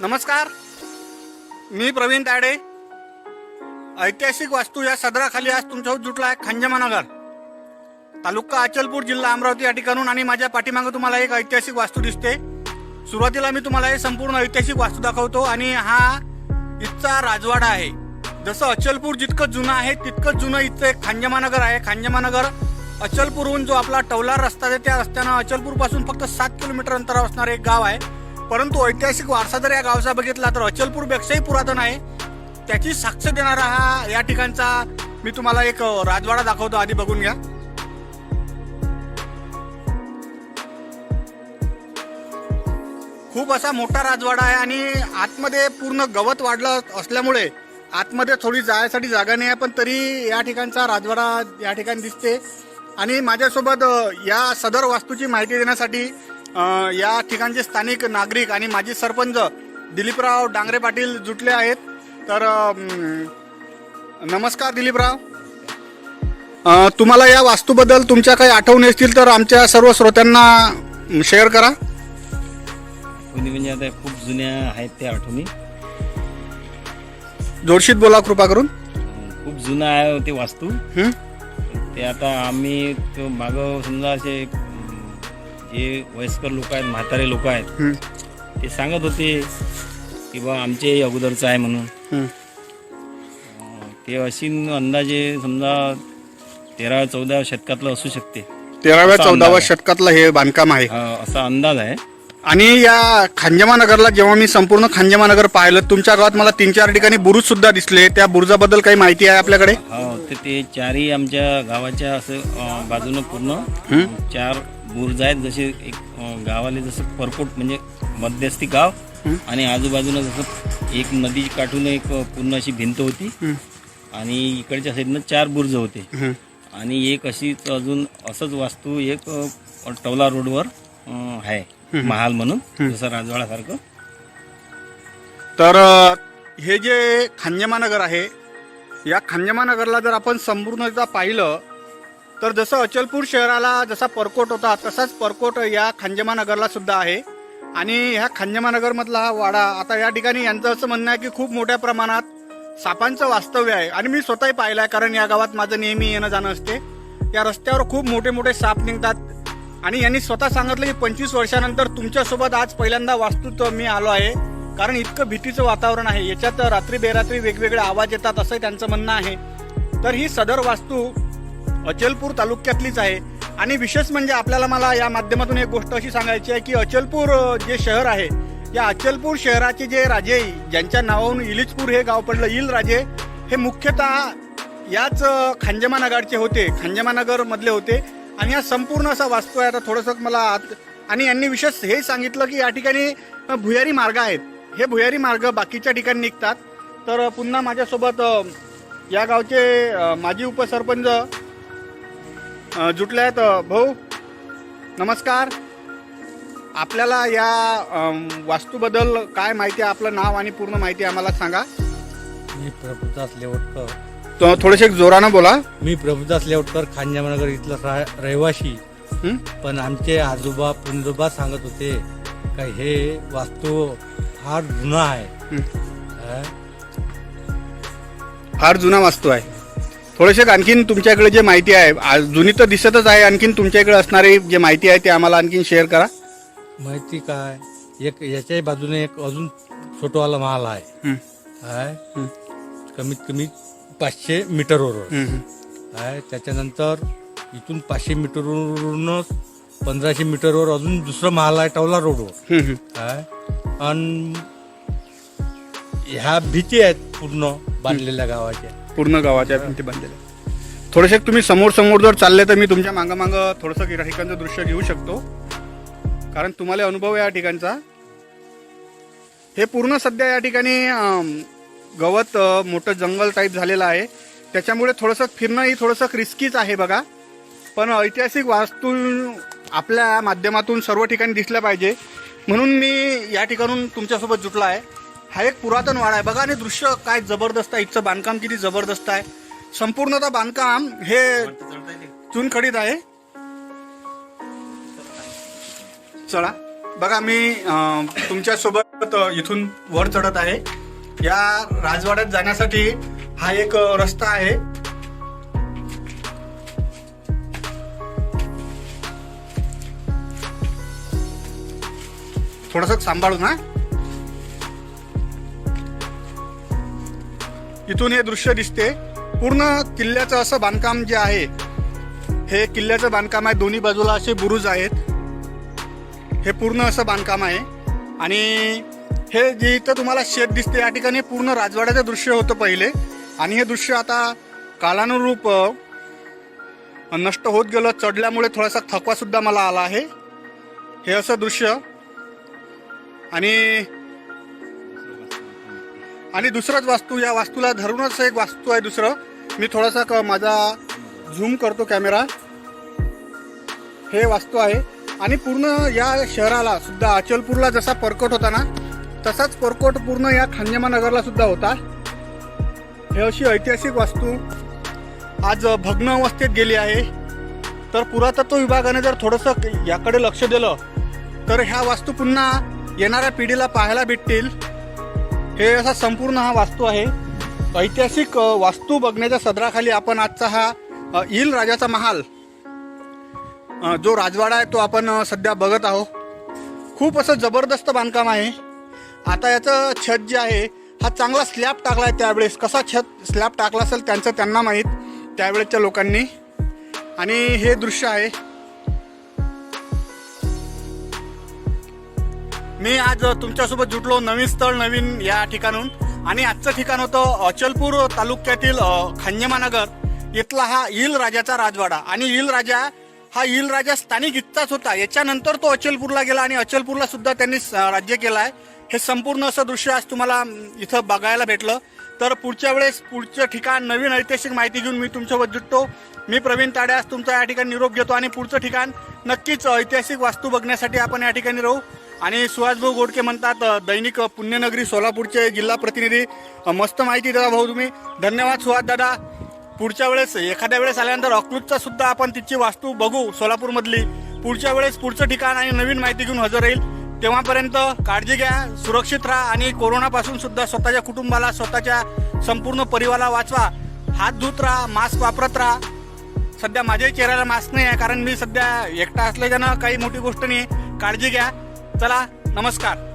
नमस्कार. मी प्रवीण ताडे. ऐतिहासिक वास्तू या सदराखाली आज तुमच्यावर जुटला आहे खंजमानगर. तालुका अचलपूर जिल्हा अमरावती या ठिकाणून आणि माझ्या पाठीमागे तुम्हाला एक ऐतिहासिक वास्तू दिसते. सुरुवातीला मी तुम्हाला हे संपूर्ण ऐतिहासिक वास्तू दाखवतो आणि हा इथचा राजवाडा आहे. जसं अचलपूर जितकं जुनं आहे तितकंच जुनं इथचं एक खांजमानगर आहे. खांजमानगर अचलपूरहून जो आपला टवलार रस्ता आहे त्या रस्त्यानं अचलपूरपासून फक्त सात किलोमीटर अंतरावर असणारं एक गाव आहे. परंतु ऐतिहासिक वारसा जर या गावचा बघितला तर अचलपूरपेक्षाही पुरातन आहे. त्याची साक्ष देणारा हा या ठिकाणचा मी तुम्हाला एक राजवाडा दाखवतो आधी बघून घ्या. खूप असा मोठा राजवाडा आहे आणि आतमध्ये पूर्ण गवत वाढलं असल्यामुळे आतमध्ये थोडी जायसाठी जागा नाही आहे पण तरी या ठिकाणचा राजवाडा या ठिकाणी दिसते. आणि माझ्यासोबत या सदर वास्तूची माहिती देण्यासाठी या ठिकाणचे स्थानिक नागरिक आणि माजी सरपंच दिलीपराव डांगरे पाटील जुटले आहेत. तर नमस्कार दिलीपराव. तुम्हाला या वास्तूबद्दल तुमच्या काही आठवणी असतील तर आमच्या सर्व श्रोत्यांना शेअर करा. आठवणी म्हणजे आता खूप जुन्या आहेत त्या आठवणी. जोरशीत बोला कृपा करून. खूप जुनं आहे ते वास्तू? ते आता आम्ही तो मागं समजा असे जे वयस्कर लोक आहेत म्हातारे लोक आहेत. ते सांगत होते की बा आमचे अगोदरचं आहे म्हणून. ते अशी अंदाजे समजा तेरा चौदा शतकातलं असू शकते. तेराव्या चौदाव्या. शतकातलं हे बांधकाम आहे. हा, असा अंदाज आहे. आणि या खांजमानगरला जेव्हा मी संपूर्ण खांजमानगर पाहिलं तुमच्या गावात मला तीन चार ठिकाणी बुरुज सुद्धा दिसले. त्या बुरुजाबद्दल काही माहिती आहे आपल्याकडे? हो तर ते चारही आमच्या गावाच्या असं अं, बाजूनं पूर्ण चार बुर्ज आहेत जसे एक अं, गावाले जसं परकोट म्हणजे मध्यस्थी गाव आणि आजूबाजूनं जसं एक नदी काठून एक अं, पूर्ण अशी भिंत होती. आणि इकडच्या साईडनं चार बुर्ज होते. आणि एक अशीच अजून असंच वास्तू एक अं, टवला रोडवर अं, आहे. महाल म्हणून जसं राजवाडासारखं. तर अ, हे जे खांजमानगर आहे या खांजमानगरला जर आपण संपूर्णता पाहिलं तर जसं अचलपूर शहराला जसा परकोट होता तसाच परकोट या खांजमानगरला सुद्धा आहे. आणि ह्या खांजमानगरमधला हा वाडा आता या ठिकाणी यांचं असं म्हणणं आहे की खूप मोठ्या प्रमाणात सापांचं वास्तव्य आहे. आणि मी स्वतःही पाहिलं आहे कारण या गावात माझं नेहमी येणं जाणं असते. या रस्त्यावर खूप मोठे मोठे साप निघतात. आणि यांनी स्वतः सांगितलं की पंचवीस वर्षानंतर तुमच्यासोबत आज पहिल्यांदा वास्तूत मी आलो आहे. कारण इतकं भीतीचं वातावरण आहे. याच्यात रात्री बेरात्री वेगवेगळे आवाज येतात असं त्यांचं म्हणणं आहे. तर ही सदर वास्तू अचलपूर तालुक्यातलीच आहे. आणि विशेष म्हणजे आपल्याला मला या माध्यमातून एक गोष्ट अशी सांगायची आहे की अचलपूर जे शहर आहे या अचलपूर शहराचे जे राजे ज्यांच्या नावाहून इलिजपूर हे गाव पडलं इल राजे हे मुख्यतः याच खांजमानगरचे होते खांजमानगर मधले होते. आणि हा संपूर्ण असा वास्तू आहे. आता थोडंसं मला आत आणि यांनी विशेष हे सांगितलं की या ठिकाणी भुयारी मार्ग आहेत. हे भुयारी मार्ग बाकीच्या ठिकाणी निघतात. तर पुन्हा माझ्यासोबत या गावचे माजी उपसरपंच जुटले आहेत भाऊ. नमस्कार. आपल्याला या वास्तूबद्दल काय माहिती आहे आपलं नाव आणि पूर्ण माहिती आम्हाला सांगा. मी प्रभुदास लेवटकर. तो थोडेसे जोरानं बोला. मी प्रभुदास लेवटकर खांजामनगर इथला रा- रहिवासी हं? पण आमचे आजोबा पुंजोबा सांगत होते का हे वास्तू फार जुना आहे. हं. हा? फार जुना वास्तू आहे. थोडेसे आणखीन तुमच्याकडे जे माहिती आहे जुनी तर दिसतच आहे आणखीन तुमच्याकडे असणारी जे माहिती आहे ते आम्हाला आणखीन शेअर करा. माहिती काय? एक याच्याही बाजूने एक अजून छोटवाला महाल आहे. कमीत कमी पाचशे मीटरवर. आहे त्याच्यानंतर इथून पाचशे मीटरवरूनच पंधराशे मीटरवर अजून दुसरं महाल आहे टवला रोडवर. काय? आणि ह्या भीती आहेत पूर्ण बांधलेल्या गावाच्या. पूर्ण गावाच्या भिंती बांधलेल्या थोडेसे तुम्ही समोर समोर जर चालले तर मी तुमच्या मागं मागं थोडंसं या ठिकाणचं दृश्य घेऊ शकतो. कारण तुम्हाला अनुभव आहे या ठिकाणचा. हे पूर्ण सध्या या ठिकाणी गवत मोठं जंगल टाईप झालेलं आहे. त्याच्यामुळे थोडंसं फिरणं ही थोडंसं रिस्कीच आहे बघा. पण ऐतिहासिक वास्तू आपल्या माध्यमातून सर्व ठिकाणी दिसल्या पाहिजे. म्हणून मी या ठिकाणून तुमच्यासोबत जुटला आहे. हा एक पुरातन वाडा आहे. बघा आणि दृश्य काय जबरदस्त आहे. इथचं बांधकाम किती जबरदस्त आहे. संपूर्णतः बांधकाम हे चुनखडीत आहे. चला बघा मी तुमच्यासोबत इथून वर चढत आहे. या राजवाड्यात जाण्यासाठी हा एक रस्ता आहे. थोडस सांभाळून हा. इथून हे दृश्य दिसते. पूर्ण किल्ल्याचं असं बांधकाम जे आहे हे किल्ल्याचं बांधकाम आहे. दोन्ही बाजूला असे बुरुज आहेत. हे पूर्ण असं बांधकाम आहे. आणि हे जे इथं तुम्हाला शेत दिसते या ठिकाणी पूर्ण राजवाड्याचं दृश्य होतं पहिले. आणि हे दृश्य आता कालानुरूप नष्ट होत गेलं. चढल्यामुळे थोडासा थकवासुद्धा मला आला आहे. हे असं दृश्य. आणि आणि दुसरंच वास्तू या वास्तूला धरूनच एक वास्तू आहे दुसरं. मी थोडासा क- माझा झूम करतो कॅमेरा. हे वास्तू आहे. आणि पूर्ण या शहराला सुद्धा अचलपूरला जसा परकोट होता ना तसाच परकोट पूर्ण या खांजमा नगरला सुद्धा होता. हे अशी ऐतिहासिक वास्तू. आज भग्न अवस्थेत गेली आहे. तर पुरातत्व विभागाने जर थोडंसं याकडे लक्ष दिलं तर ह्या वास्तू पुन्हा येणाऱ्या पिढीला पाहायला भेटतील. हे असा संपूर्ण हा वास्तू आहे. ऐतिहासिक वास्तू बघण्याच्या सदराखाली आपण आजचा हा इल राजाचा महाल जो राजवाडा आहे तो आपण सध्या बघत आहोत. खूप असं जबरदस्त बांधकाम आहे. आता याचं छत जे आहे हा चांगला स्लॅब टाकला आहे त्यावेळेस. कसा छत स्लॅब टाकला असेल त्यांचं त्यांना माहीत त्यावेळेसच्या लोकांनी. आणि हे दृश्य आहे मी आज तुमच्यासोबत जुटलो नवीन स्थळ नवीन या ठिकाणून. आणि आजचं ठिकाण होतं अचलपूर तालुक्यातील खंजमानगर. इथला हा इल राजाचा राजवाडा. आणि इल राजा हा इल राजा स्थानिक इथचाच होता. याच्यानंतर तो अचलपूरला गेला आणि अचलपूरला सुद्धा त्यांनी राज्य केलं आहे हे संपूर्ण असं दृश्य आज तुम्हाला इथं बघायला भेटलं. तर पुढच्या वेळेस पुढचं ठिकाण नवीन ऐतिहासिक माहिती घेऊन मी तुमच्यासोबत जुटतो. मी प्रवीण ताड्यास तुमचा या ठिकाणी निरोप घेतो. आणि पुढचं ठिकाण नक्कीच ऐतिहासिक वास्तू बघण्यासाठी आपण या ठिकाणी राहू. आणि सुहासभाऊ गोडके म्हणतात दैनिक पुण्यनगरी सोलापूरचे जिल्हा प्रतिनिधी मस्त माहिती दादा भाऊ तुम्ही. धन्यवाद सुहास दादा. पुढच्या वेळेस एखाद्या वेळेस आल्यानंतर अकृतचा सुद्धा आपण तिची वास्तू बघू सोलापूरमधली. पुढच्या वेळेस पुढचं ठिकाण आणि नवीन माहिती घेऊन हजर राहील. तेव्हापर्यंत काळजी घ्या सुरक्षित राहा आणि कोरोनापासून सुद्धा स्वतःच्या कुटुंबाला स्वतःच्या संपूर्ण परिवाराला वाचवा. हात धुत राहा मास्क वापरत राहा. सध्या माझ्याही चेहऱ्याला मास्क नाही आहे कारण मी सध्या एकटा असल्याच्यानं काही मोठी गोष्ट नाही. काळजी घ्या. चला नमस्कार.